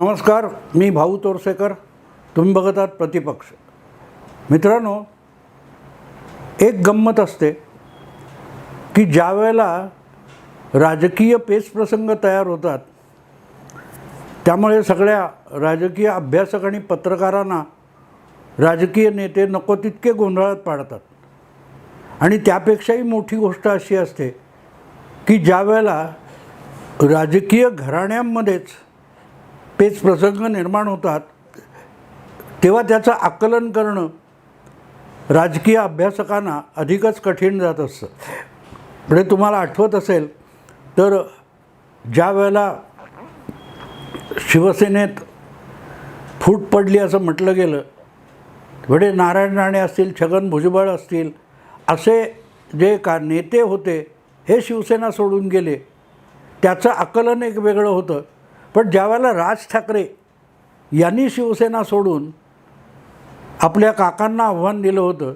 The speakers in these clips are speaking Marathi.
नमस्कार मी भाऊ तोरसेकर. तुम्ही बघत आहात प्रतिपक्ष. मित्रांनो एक गंमत असते की ज्या वेळेला राजकीय पेचप्रसंग तयार होतात त्यामुळे सगळ्या राजकीय अभ्यासक आणि पत्रकारांना राजकीय नेते नको तितके गोंधळात पाडतात. आणि त्यापेक्षाही मोठी गोष्ट अशी असते की ज्या वेळेला राजकीय घराण्यांमध्येच पेच प्रसंग निर्माण होतात तेव्हा त्याचं आकलन करणं राजकीय अभ्यासकांना अधिकच कठीण जात असतं. म्हणजे तुम्हाला आठवत असेल तर ज्या वेळेला शिवसेनेत फूट पडली असं म्हटलं गेलं म्हणजे नारायण राणे असतील छगन भुजबळ असतील असे जे का नेते होते हे शिवसेना सोडून गेले त्याचं आकलन एक वेगळं होतं. पण ज्यावेळेला राज ठाकरे यांनी शिवसेना सोडून आपल्या काकांना आव्हान दिलं होतं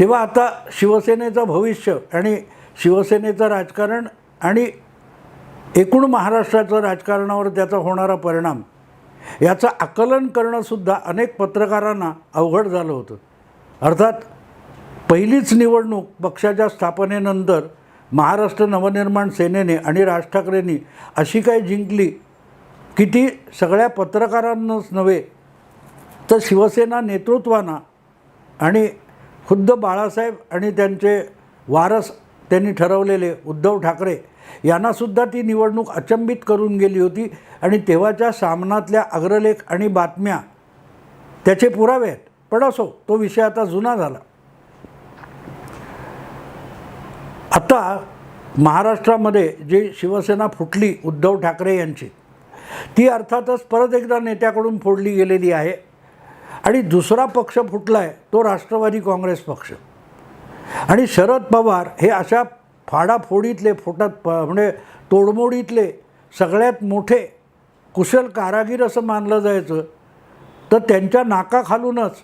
तेव्हा आता शिवसेनेचं भविष्य आणि शिवसेनेचं राजकारण आणि एकूण महाराष्ट्राचं राजकारणावर त्याचा होणारा परिणाम याचं आकलन करणंसुद्धा अनेक पत्रकारांना अवघड झालं होतं. अर्थात पहिलीच निवडणूक पक्षाच्या स्थापनेनंतर महाराष्ट्र नवनिर्माण सेनेने आणि राज ठाकरेंनी अशी काय जिंकली की ती सगळ्या पत्रकारांनाच नव्हे तर शिवसेना नेतृत्वाना आणि खुद्द बाळासाहेब आणि त्यांचे वारस त्यांनी ठरवलेले उद्धव ठाकरे यांनासुद्धा ती निवडणूक अचंबित करून गेली होती आणि तेव्हाच्या सामनातल्या अग्रलेख आणि बातम्या त्याचे पुरावे आहेत. पण असो तो विषय आता जुना झाला. आता महाराष्ट्रामध्ये जी शिवसेना फुटली उद्धव ठाकरे यांची ती अर्थातच परत एकदा नेत्याकडून फोडली गेलेली आहे. आणि दुसरा पक्ष फुटला आहे तो राष्ट्रवादी काँग्रेस पक्ष. आणि शरद पवार हे अशा फाडाफोडीतले फुटत प म्हणजे तोडमोडीतले सगळ्यात मोठे कुशल कारागीर असं मानलं जायचं तर त्यांच्या नाकाखालूनच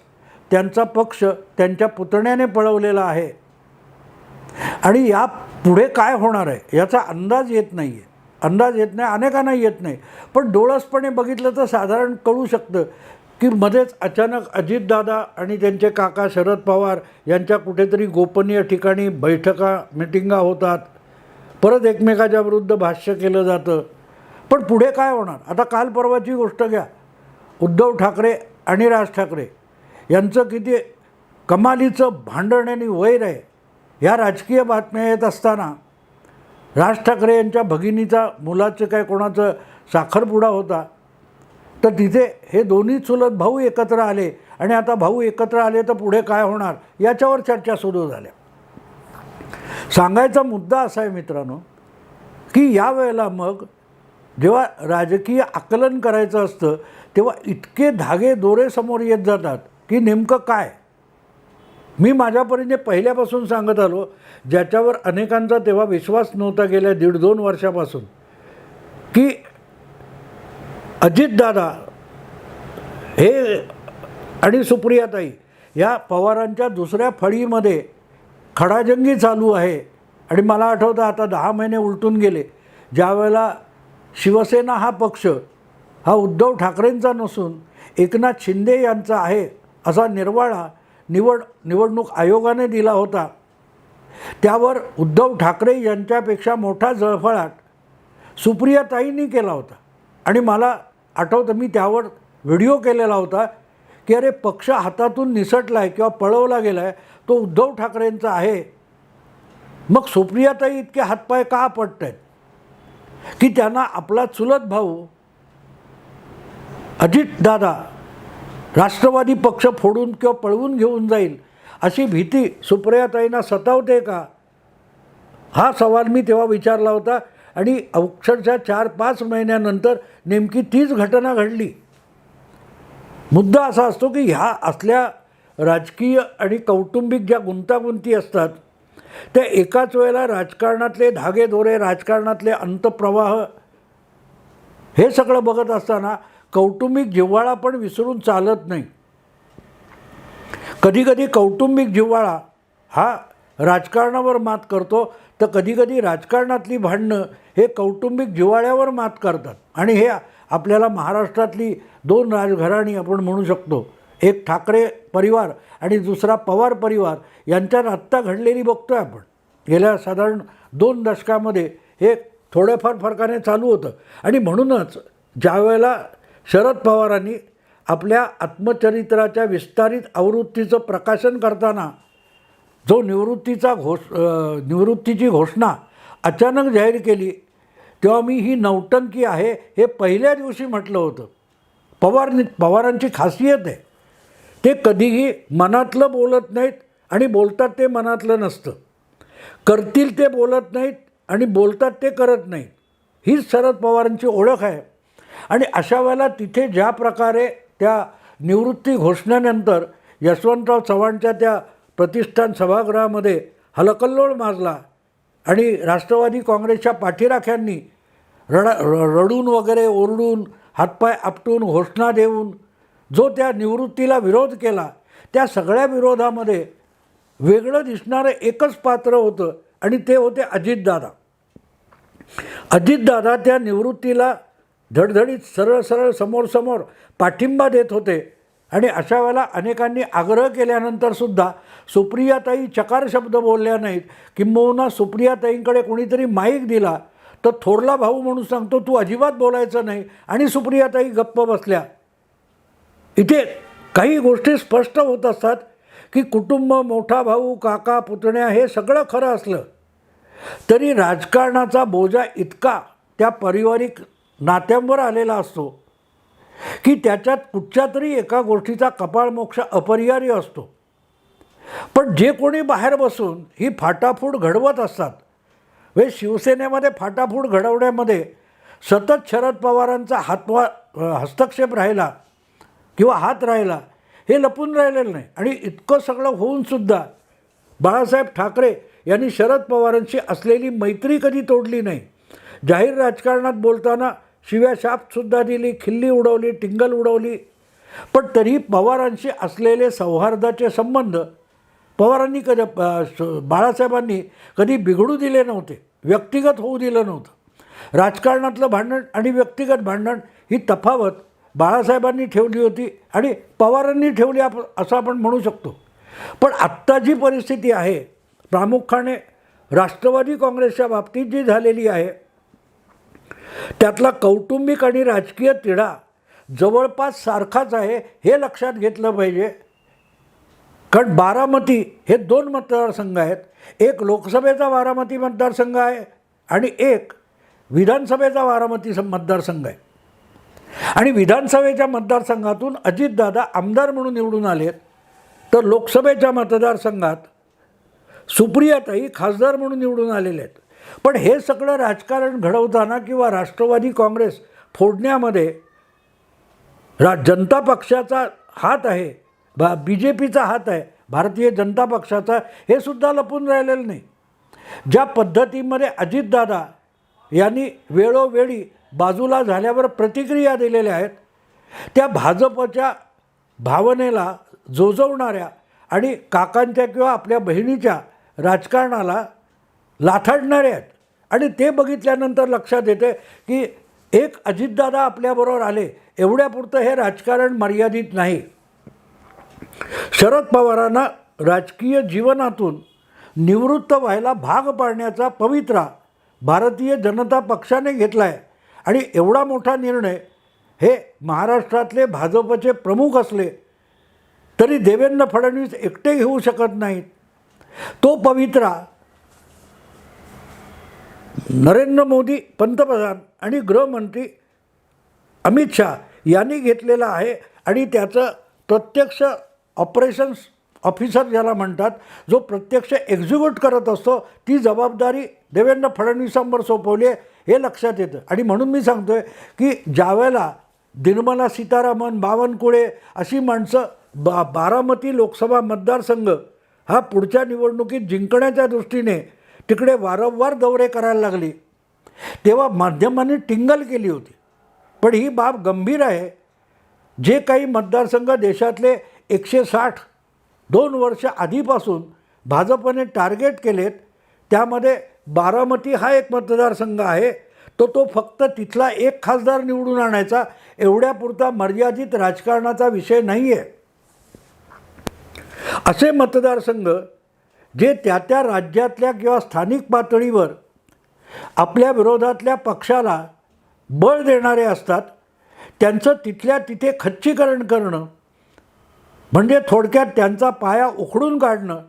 त्यांचा पक्ष त्यांच्या पुतण्याने पळवलेला आहे. आणि या पुढे काय होणार आहे याचा अंदाज येत नाही आहे अंदाज येत नाही अनेकांना येत नाही. पण डोळसपणे बघितलं तर साधारण कळू शकतं की मध्येच अचानक अजितदादा आणि त्यांचे काका शरद पवार यांच्या कुठेतरी गोपनीय ठिकाणी बैठका मिटिंगा होतात. परत एकमेकाच्या विरुद्ध भाष्य केलं जातं. पण पुढे काय होणार? आता काल परवाची गोष्ट घ्या. उद्धव ठाकरे आणि राज ठाकरे यांचं किती कमालीचं भांडण आणि वैर आहे. ह्या राजकीय बातम्या येत असताना राज ठाकरे यांच्या भगिनीचा मुलाचं काय कोणाचं साखरपुडा होता? तर तिथे हे दोन्ही चुलत भाऊ एकत्र आले आणि आता भाऊ एकत्र आले तर पुढे काय होणार? याच्यावर चर्चा सुरू झाल्या. सांगायचा मुद्दा असा आहे मित्रांनो की या वेळेला मग जेव्हा राजकीय आकलन करायचं असतं तेव्हा इतके धागे दोरे समोर येत जातात की नेमकं काय? मी माझ्या परीने पहिल्यापासून सांगत आलो ज्याच्यावर अनेकांचा तेव्हा विश्वास नव्हता गेल्या दीड दोन वर्षापासून की अजितदादा हे आणि सुप्रियाताई या पवारांच्या दुसऱ्या फळीमध्ये खडाजंगी चालू आहे. आणि मला आठवतं आता दहा महिने उलटून गेले. ज्यावेळेला शिवसेना हा पक्ष हा उद्धव ठाकरेंचा नसून एकनाथ शिंदे यांचा आहे असा निर्वाळा निवड निवडणूक आयोगाने दिला होता. त्यावर उद्धव ठाकरे यांच्यापेक्षा मोठा जळफळाट सुप्रियाताईंनी केला होता. आणि मला आठवतं मी त्यावर व्हिडिओ केलेला होता की अरे पक्ष हातातून निसटला आहे किंवा पळवला गेला आहे तो उद्धव ठाकरेंचा आहे. मग सुप्रियाताई इतके हातपाय का पडत आहेत की त्यांना आपला चुलत भाऊ अजितदादा राष्ट्रवादी पक्ष फोडून किंवा पळवून घेऊन जाईल अशी भीती सुप्रियाताईंना सतावते का? हा सवाल मी तेव्हा विचारला होता आणि अक्षरशः चार पाच महिन्यानंतर नेमकी तीच घटना घडली. मुद्दा असा असतो की ह्या असल्या राजकीय आणि कौटुंबिक ज्या गुंतागुंती असतात त्या एकाच वेळेला राजकारणातले धागेदोरे राजकारणातले अंतप्रवाह हे सगळं बघत असताना कौटुंबिक जिव्हाळा पण विसरून चालत नाही. कधीकधी कौटुंबिक जिव्हाळा हा राजकारणावर मात करतो तर कधीकधी राजकारणातली भांडणं हे कौटुंबिक जिव्हाळ्यावर मात करतात. आणि हे आपल्याला महाराष्ट्रातली दोन राजघराणी आपण म्हणू शकतो एक ठाकरे परिवार आणि दुसरा पवार परिवार यांच्यात आत्ता घडलेली बघतो आहे आपण. गेल्या साधारण दोन दशकामध्ये हे थोड्याफार फरकाने चालू होतं. आणि म्हणूनच ज्यावेळेला शरद पवारांनी आपल्या आत्मचरित्राच्या विस्तारित आवृत्तीचं प्रकाशन करताना जो निवृत्तीचा घोष निवृत्तीची घोषणा अचानक जाहीर केली तेव्हा मी ही नौटंकी आहे हे पहिल्या दिवशी म्हटलं होतं. पवार पवारांची खासियत आहे. ते कधीही मनातलं बोलत नाहीत आणि बोलतात ते मनातलं नसतं. करतील ते बोलत नाहीत आणि बोलतात ते करत नाहीत. हीच शरद पवारांची ओळख आहे. आणि अशा वेळेला तिथे ज्या प्रकारे त्या निवृत्ती घोषणेनंतर यशवंतराव चव्हाणच्या त्या प्रतिष्ठान सभागृहामध्ये हलकल्लोळ माजला आणि राष्ट्रवादी काँग्रेसच्या पाठीराख्यांनी रडा रडून वगैरे ओरडून हातपाय आपटून घोषणा देऊन जो त्या निवृत्तीला विरोध केला त्या सगळ्या विरोधामध्ये वेगळं दिसणारं एकच पात्र होतं आणि ते होते अजितदादा. अजितदादा त्या निवृत्तीला धडधडीत सरळ सरळ समोरसमोर पाठिंबा देत होते. आणि अशा वेळेला अनेकांनी आग्रह केल्यानंतरसुद्धा सुप्रियाताई चकार शब्द बोलल्या नाहीत. किंबहुना सुप्रियाताईंकडे कोणीतरी माईक दिला. तर थोरला भाऊ म्हणून सांगतो तू अजिबात बोलायचं नाही. आणि सुप्रियाताई गप्प बसल्या. इथे काही गोष्टी स्पष्ट होत असतात की कुटुंब मोठा भाऊ काका पुतण्या हे सगळं खरं असलं तरी राजकारणाचा बोजा इतका त्या पारिवारिक नात्यांवर आलेला असतो. की त्याच्यात कुठच्या तरी एका गोष्टीचा कपाळमोक्ष अपरिहार्य असतो. पण जे कोणी बाहेर बसून ही फाटाफूट घडवत असतात वे शिवसेनेमध्ये फाटाफूट घडवण्यामध्ये सतत शरद पवारांचा हातवा हस्तक्षेप राहिला किंवा हात राहिला हे लपून राहिलेलं नाही. आणि इतकं सगळं होऊनसुद्धा बाळासाहेब ठाकरे यांनी शरद पवारांशी असलेली मैत्री कधी तोडली नाही. जाहीर राजकारणात बोलताना शिव्या शापसुद्धा दिली खिल्ली उडवली टिंगल उडवली. पण तरी पवारांशी असलेले सौहार्दाचे संबंध पवारांनी कधी बाळासाहेबांनी कधी बिघडू दिले नव्हते व्यक्तिगत होऊ दिलं नव्हतं. राजकारणातलं भांडण आणि व्यक्तिगत भांडण ही तफावत बाळासाहेबांनी ठेवली होती आणि पवारांनी ठेवली आप असं आपण म्हणू शकतो. पण आत्ता जी परिस्थिती आहे प्रामुख्याने राष्ट्रवादी काँग्रेसच्या बाबतीत जी झालेली आहे त्यातला कौटुंबिक आणि राजकीय तिढा जवळपास सारखाच आहे हे लक्षात घेतलं पाहिजे. कारण बारामती हे दोन मतदारसंघ आहेत. एक लोकसभेचा बारामती मतदारसंघ आहे आणि एक विधानसभेचा बारामती सं- मतदारसंघ आहे. आणि विधानसभेच्या मतदारसंघातून अजितदादा आमदार म्हणून निवडून आलेत. तर लोकसभेच्या मतदारसंघात सुप्रियाताई खासदार म्हणून निवडून आलेले आहेत. पण हे सगळं राजकारण घडवताना किंवा राष्ट्रवादी काँग्रेस फोडण्यामध्ये रा जनता पक्षाचा हात आहे बा बी जे पीचा हात आहे भारतीय जनता पक्षाचा हे सुद्धा लपून राहिलेलं नाही. ज्या पद्धतीमध्ये अजितदादा यांनी वेळोवेळी बाजूला झाल्यावर प्रतिक्रिया दिलेल्या आहेत त्या भाजपच्या भावनेला जोजवणाऱ्या आणि काकांच्या किंवा आपल्या बहिणीच्या राजकारणाला लाथाडणारे आहेत. आणि ते बघितल्यानंतर लक्षात येते की एक अजितदादा आपल्याबरोबर आले एवढ्यापुरतं हे राजकारण मर्यादित नाही. शरद पवारांना राजकीय जीवनातून निवृत्त व्हायला भाग पाडण्याचा पवित्रा भारतीय जनता पक्षाने घेतला आहे आणि एवढा मोठा निर्णय हे महाराष्ट्रातले भाजपचे प्रमुख असले तरी देवेंद्र फडणवीस एकटे घेऊ शकत नाहीत. तो पवित्रा नरेंद्र मोदी पंतप्रधान आणि गृहमंत्री अमित शहा यांनी घेतलेला आहे आणि त्याचं प्रत्यक्ष ऑपरेशन्स ऑफिसर ज्याला म्हणतात जो प्रत्यक्ष एक्झिक्यूट करत असतो ती जबाबदारी देवेंद्र फडणवीसांवर सोपवली आहे हे लक्षात येतं. आणि म्हणून मी सांगतो आहे की ज्यावेळेला निर्मला सीतारामन बावनकुळे अशी माणसं बा बारामती लोकसभा मतदारसंघ हा पुढच्या निवडणुकीत जिंकण्याच्या दृष्टीने तिकडे वारंवार दौरे करायला लागली. तेव्हा माध्यमांनी टिंगल केली होती. पण ही बाब गंभीर आहे. जे काही मतदारसंघ देशातले एकशे साठ दोन वर्ष आधीपासून भाजपने टार्गेट केलेत त्यामध्ये बारामती हा एक मतदारसंघ आहे. तो तो फक्त तिथला एक खासदार निवडून आणायचा एवढ्यापुरता मर्यादित राजकारणाचा विषय नाही आहे असे मतदारसंघ जे त्या त्या राज्यातल्या किंवा स्थानिक पातळीवर आपल्या विरोधातल्या पक्षाला बळ देणारे असतात त्यांचं तिथल्या तिथे खच्चीकरण करणं म्हणजे थोडक्यात त्यांचा पाया उखडून काढणं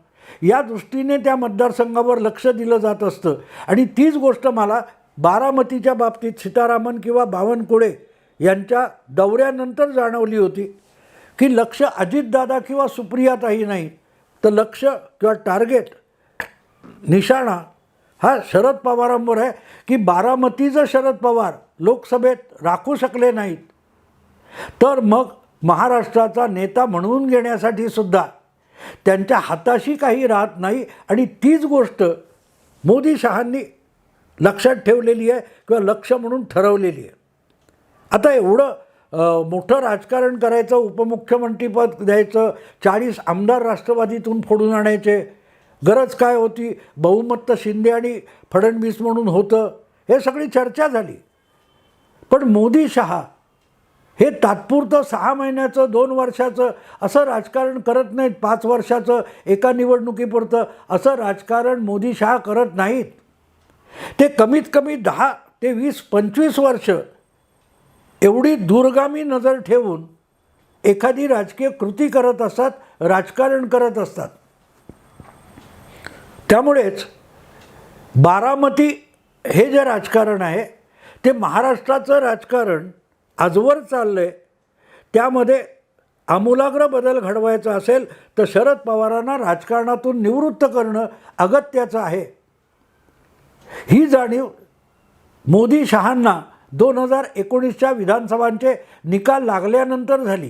या दृष्टीने त्या मतदारसंघावर लक्ष दिलं जात असतं. आणि तीच गोष्ट मला बारामतीच्या बाबतीत सीतारामन किंवा बावनकुळे यांच्या दौऱ्यानंतर जाणवली होती की लक्ष अजितदादा किंवा सुप्रियाताही नाही. तर लक्ष किंवा टार्गेट निशाणा हा शरद पवारांवर आहे की बारामतीचं शरद पवार लोकसभेत राखू शकले नाहीत. तर मग महाराष्ट्राचा नेता म्हणून घेण्यासाठी सुद्धा त्यांच्या हाताशी काही राहत नाही आणि तीच गोष्ट मोदी शहांनी लक्षात ठेवलेली आहे किंवा लक्ष म्हणून ठरवलेली आहे. आता एवढं मोठं राजकारण करायचं उपमुख्यमंत्रीपद द्यायचं चाळीस आमदार राष्ट्रवादीतून फोडून आणायचे. गरज काय होती? बहुमत शिंदे आणि फडणवीस म्हणून होतं. हे सगळी चर्चा झाली. पण मोदी शहा हे तात्पुरतं सहा महिन्याचं दोन वर्षाचं असं राजकारण करत नाहीत. पाच वर्षाचं एका निवडणुकीपुरतं असं राजकारण मोदी शहा करत नाहीत. ते कमीत कमी दहा ते वीस पंचवीस वर्ष एवढी दूरगामी नजर ठेवून एखादी राजकीय कृती करत असतात राजकारण करत असतात. त्यामुळेच बारामती हे जे राजकारण आहे ते महाराष्ट्राचं राजकारण आजवर चाललं आहे त्यामध्ये आमूलाग्र बदल घडवायचा असेल तर शरद पवारांना राजकारणातून निवृत्त करणं अगत्याचं आहे. ही जाणीव मोदी शहांना दोन हजार एकोणीसच्या विधानसभांचे निकाल लागल्यानंतर झाली.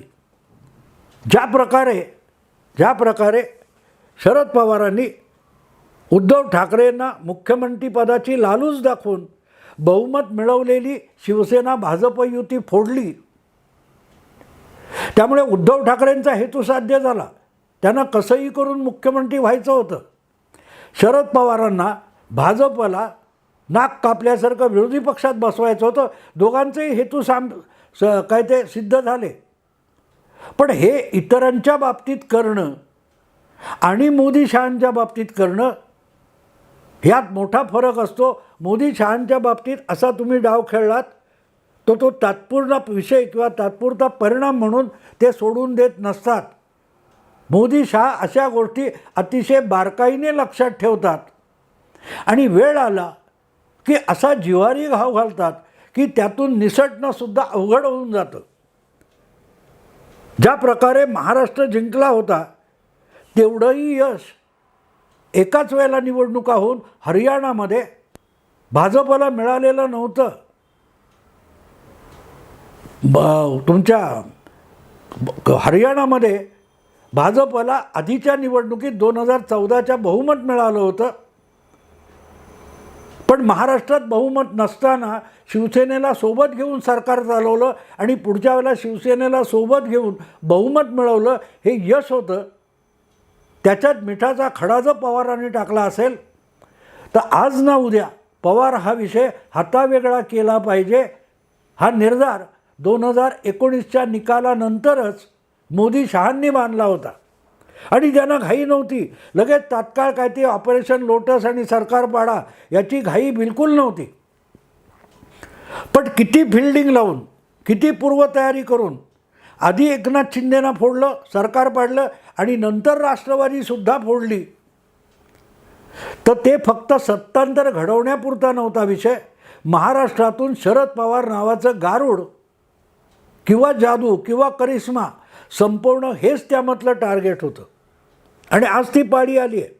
ज्या प्रकारे ज्या प्रकारे शरद पवारांनी उद्धव ठाकरेंना मुख्यमंत्रीपदाची लालूच दाखवून बहुमत मिळवलेली शिवसेना भाजप युती फोडली. त्यामुळे उद्धव ठाकरेंचा हेतू साध्य झाला. त्यांना कसंही करून मुख्यमंत्री व्हायचं होतं. शरद पवारांना भाजपला नाक कापल्यासारखं विरोधी पक्षात बसवायचं होतं. दोघांचेही हेतू साम स काय ते सिद्ध झाले. पण हे इतरांच्या बाबतीत करणं आणि मोदी शहांच्या बाबतीत करणं ह्यात मोठा फरक असतो. मोदी शहांच्या बाबतीत असा तुम्ही डाव खेळलात तो तो तात्पुरता विषय किंवा तात्पुरता परिणाम म्हणून ते सोडून देत नसतात. मोदी शहा अशा गोष्टी अतिशय बारकाईने लक्षात ठेवतात. आणि वेळ आला की असा जिवारी घाव घालतात की त्यातून निसटणंसुद्धा अवघड होऊन जातं. ज्या प्रकारे महाराष्ट्र जिंकला होता तेवढंही यश एकाच वेळेला निवडणुका होऊन हरियाणामध्ये भाजपला मिळालेलं नव्हतं. ब तुमच्या हरियाणामध्ये भाजपला आधीच्या निवडणुकीत दोन हजार चौदाच्या बहुमत मिळालं होतं. पण महाराष्ट्रात बहुमत नसताना शिवसेनेला सोबत घेऊन सरकार चालवलं आणि पुढच्या वेळेला शिवसेनेला सोबत घेऊन बहुमत मिळवलं हे यश होतं. त्याच्यात मिठाचा खडा जर पवारांनी टाकला असेल तर आज ना उद्या पवार हा विषय हातावेगळा केला पाहिजे. हा निर्धार दोन हजार एकोणीसच्या निकालानंतरच मोदी शहांनी बांधला होता. आणि ज्यांना घाई नव्हती. लगेच तात्काळ काय ते ऑपरेशन लोटस आणि सरकार पाडा याची घाई बिलकुल नव्हती. पण किती फिल्डिंग लावून किती पूर्वतयारी करून आधी एकनाथ शिंदेना फोडलं सरकार पाडलं आणि नंतर राष्ट्रवादीसुद्धा फोडली. तर ते फक्त सत्तांतर घडवण्यापुरता नव्हता विषय. महाराष्ट्रातून शरद पवार नावाचं गारुड किंवा जादू किंवा करिश्मा संपवणं हेच त्यामधलं टार्गेट होतं. आणि आज ती पाळी आली आहे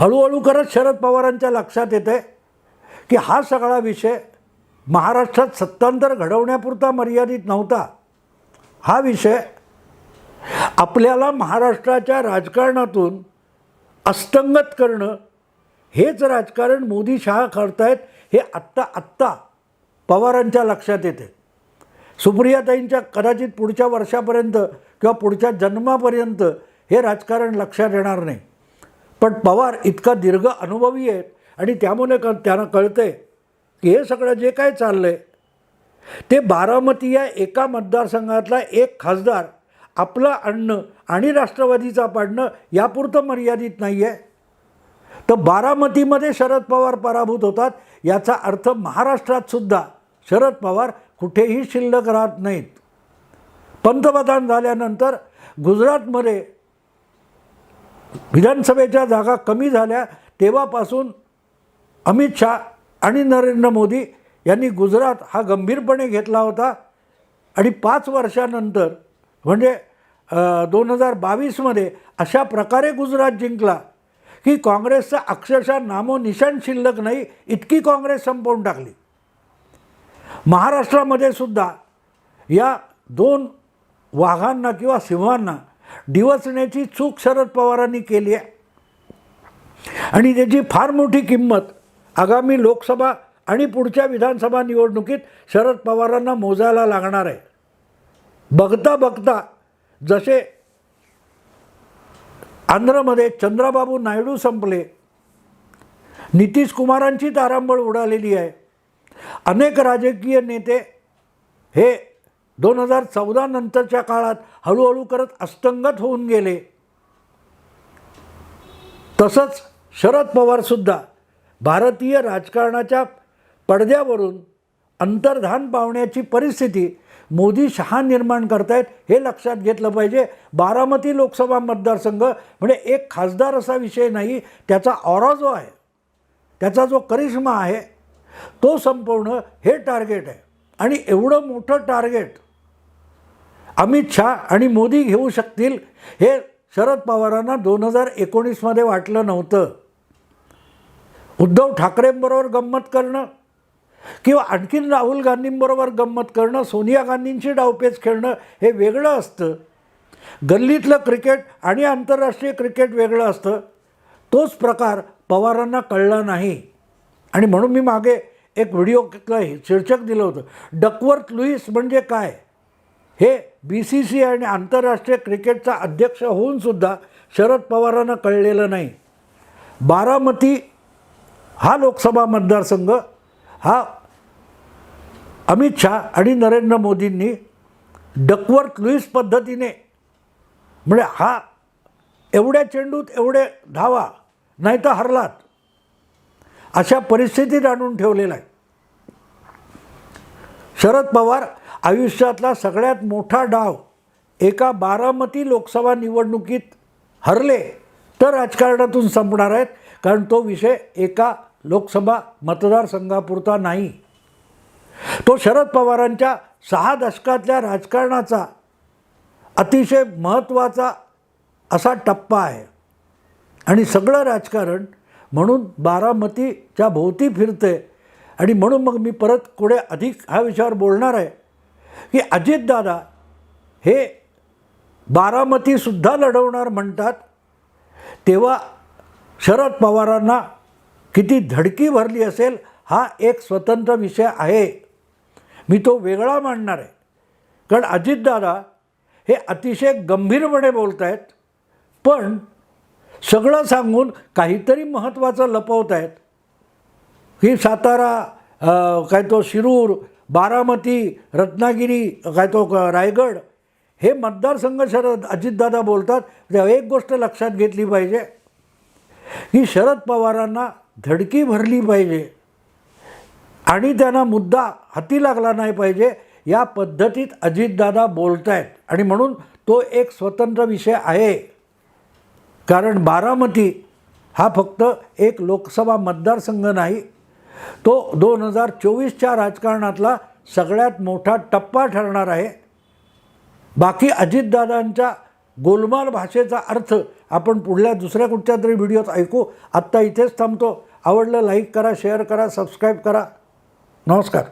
हळूहळू करत शरद पवारांच्या लक्षात येतं आहे की हा सगळा विषय महाराष्ट्रात सत्तांतर घडवण्यापुरता मर्यादित नव्हता. हा विषय आपल्याला महाराष्ट्राच्या राजकारणातून अस्तंगत करणं हेच राजकारण मोदी शहा करतायत हे आत्ता आत्ता पवारांच्या लक्षात येते सुप्रियाताईंच्या कदाचित पुढच्या वर्षापर्यंत किंवा पुढच्या जन्मापर्यंत हे राजकारण लक्षात येणार नाही. पण पवार इतका दीर्घ अनुभवी आहेत आणि त्यामुळे क त्यांना कळतंय की हे सगळं जे काय चाललं आहे ते बारामती या एका मतदारसंघातला एक खासदार आपलं आणणं आणि राष्ट्रवादीचा पाडणं यापुरतं मर्यादित नाही आहे तर बारामतीमध्ये शरद पवार पराभूत होतात याचा अर्थ महाराष्ट्रात सुद्धा शरद पवार कुठेही शिल्लक राहत नाहीत. पंतप्रधान झाल्यानंतर गुजरातमध्ये विधानसभेच्या जागा कमी झाल्या. तेव्हापासून अमित शहा आणि नरेंद्र मोदी यांनी गुजरात हा गंभीरपणे घेतला होता. आणि पाच वर्षानंतर म्हणजे दोन हजार बावीसमध्ये अशा प्रकारे गुजरात जिंकला की काँग्रेसचा अक्षरशः नामोनिशाण शिल्लक नाही इतकी काँग्रेस संपवून टाकली. महाराष्ट्रामध्ये सुद्धा या दोन वाघांना किंवा सिंहांना डिवचण्याची चूक शरद पवारांनी केली आहे. आणि त्याची फार मोठी किंमत आगामी लोकसभा आणि पुढच्या विधानसभा निवडणुकीत शरद पवारांना मोजायला लागणार आहे. बघता बघता जसे आंध्रमध्ये चंद्राबाबू नायडू संपले नितीश कुमारांची तारांबळ उडालेली आहे. अनेक राजकीय नेते हे दोन हजार चौदा नंतरच्या काळात हळूहळू करत अस्तंगत होऊन गेले. तसंच शरद पवारसुद्धा भारतीय राजकारणाच्या पडद्यावरून अंतर्धान पावण्याची परिस्थिती मोदी शहा निर्माण करतायत हे लक्षात घेतलं पाहिजे. बारामती लोकसभा मतदारसंघ म्हणजे एक खासदार असा विषय नाही त्याचा ऑरा जो आहे. त्याचा जो करिश्मा आहे तो संपवणं हे टार्गेट आहे. आणि एवढं मोठं टार्गेट अमित शहा आणि मोदी घेऊ शकतील हे शरद पवारांना दोन हजार एकोणीसमध्ये वाटलं नव्हतं. उद्धव ठाकरेंबरोबर गंमत करणं किंवा आणखीन राहुल गांधींबरोबर गंमत करणं सोनिया गांधींची डावपेच खेळणं हे वेगळं असतं. गल्लीतलं क्रिकेट आणि आंतरराष्ट्रीय क्रिकेट वेगळं असतं. तोच प्रकार पवारांना कळला नाही. आणि म्हणून मी मागे एक व्हिडिओ शीर्षक दिलं होतं. डकवर्थ लुईस म्हणजे काय? हे बी सी सी आणि आंतरराष्ट्रीय क्रिकेटचा अध्यक्ष होऊनसुद्धा शरद पवारांना कळलेलं नाही. बारामती हा लोकसभा मतदारसंघ हा अमित शहा आणि नरेंद्र मोदींनी डकवर्थ लुईस पद्धतीने म्हणजे हा एवढ्या चेंडूत एवढे धावा नाही तर हरलात. अशा परिस्थितीत आणून ठेवलेला आहे. शरद पवार आयुष्यातला सगळ्यात मोठा डाव एका बारामती लोकसभा निवडणुकीत हरले तर राजकारणातून संपणार आहेत कारण तो विषय एका लोकसभा मतदारसंघापुरता नाही. तो शरद पवारांच्या सहा दशकातल्या राजकारणाचा अतिशय महत्त्वाचा असा टप्पा आहे. आणि सगळं राजकारण म्हणून बारामतीच्या भोवती फिरते. आणि म्हणून मग मी परत पुढे अधिक ह्या विषयावर बोलणार आहे. की अजितदादा हे बारामतीसुद्धा लढवणार म्हणतात. तेव्हा शरद पवारांना किती धडकी भरली असेल हा एक स्वतंत्र विषय आहे. मी तो वेगळा मांडणार आहे. कारण अजितदादा हे अतिशय गंभीरपणे बोलत आहेत पण सगळं सांगून काहीतरी महत्त्वाचं लपवत आहेत. ही सातारा काय तो शिरूर बारामती रत्नागिरी काय तो रायगड हे मतदारसंघ शरद अजितदादा बोलतात तेव्हा एक गोष्ट लक्षात घेतली पाहिजे. की शरद पवारांना धडकी भरली पाहिजे. आणि त्यांना मुद्दा हाती लागला नाही पाहिजे या पद्धतीत अजितदादा बोलत आहेत आणि म्हणून तो एक स्वतंत्र विषय आहे. कारण बारामती हा फक्त एक लोकसभा मतदारसंघ नाही तो दोन हजार चोवीसच्या राजकारणातला सगळ्यात मोठा टप्पा ठरणार आहे. बाकी अजितदादांच्या गोलमाल भाषेचा अर्थ आपण पुढल्या दुसऱ्या कुठच्या तरी व्हिडिओत ऐकू. आत्ता इथेच थांबतो. आवडलं लाईक करा शेअर करा सबस्क्राईब करा. नमस्कार.